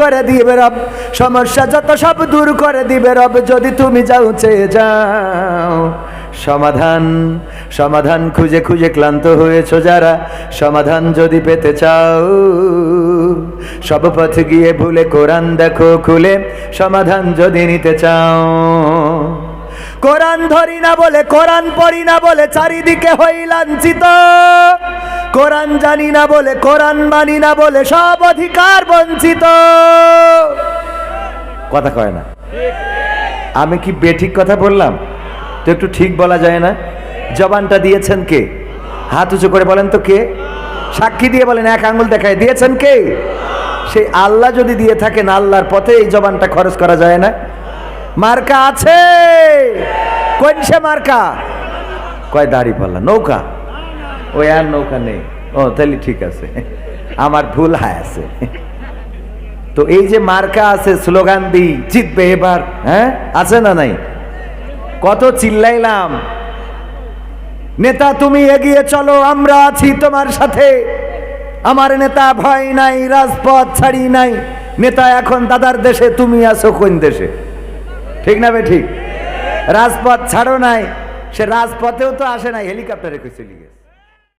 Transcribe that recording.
করে দিবে রব, সমস্যা যত সব দূর করে দিবে রব, যদি তুমি যাও চেয়ে যাও। সমাধান সমাধান খুঁজে খুঁজে ক্লান্ত হয়েছো যারা, সমাধান যদি পেতে চাও। সব পথ গিয়ে ভুলে কোরআন দেখো খুলে, সমাধান যদি নিতে চাও। কোরআন ধরি না বলে, কোরআন পড়ি না বলে, চারিদিকে হই লাঞ্ছিত। কোরআন জানি না বলে, কোরআন মানি না বলে সব অধিকার বঞ্চিত। কথা কয় না। আমি কি বেঠিক কথা বললাম? তো একটু ঠিক বলা যায় না। জবানটা দিয়েছেন কে? হাত উঁচু করে বলেন তো কে? সাক্ষী দিয়ে বলেন, এক আঙুল দেখায়, দিয়েছেন কে? সেই আল্লাহ যদি দিয়ে থাকেন, আল্লাহর পথে এই জবানটা খরচ করা যায় না। মার্কা আছে। কোন সে মার্কা? কয় দাড়ি পাল্লা, নৌকা। ওই আর নৌকা নেই। ও, তাহলে ঠিক আছে। আমার ভুল হায় আছে। তো এই যে মার্কা আছে, স্লোগান দিই, জিতবে এবার হ্যাঁ? আছে না নাই? কত চিল্লাইলাম। নেতা, তুমি এগিয়ে চলো, আমরা আছি তোমার সাথে। আমার নেতা ভয় নাই, রাজপথ ছাড়ি নাই। নেতা এখন দাদার দেশে, তুমি আছো কোন দেশে? ঠিক না বে, ঠিক? রাজপথ ছাড়ো নাই। সে রাজপথেও তো আসে নাই, হেলিকপ্টারে চলে গেছে।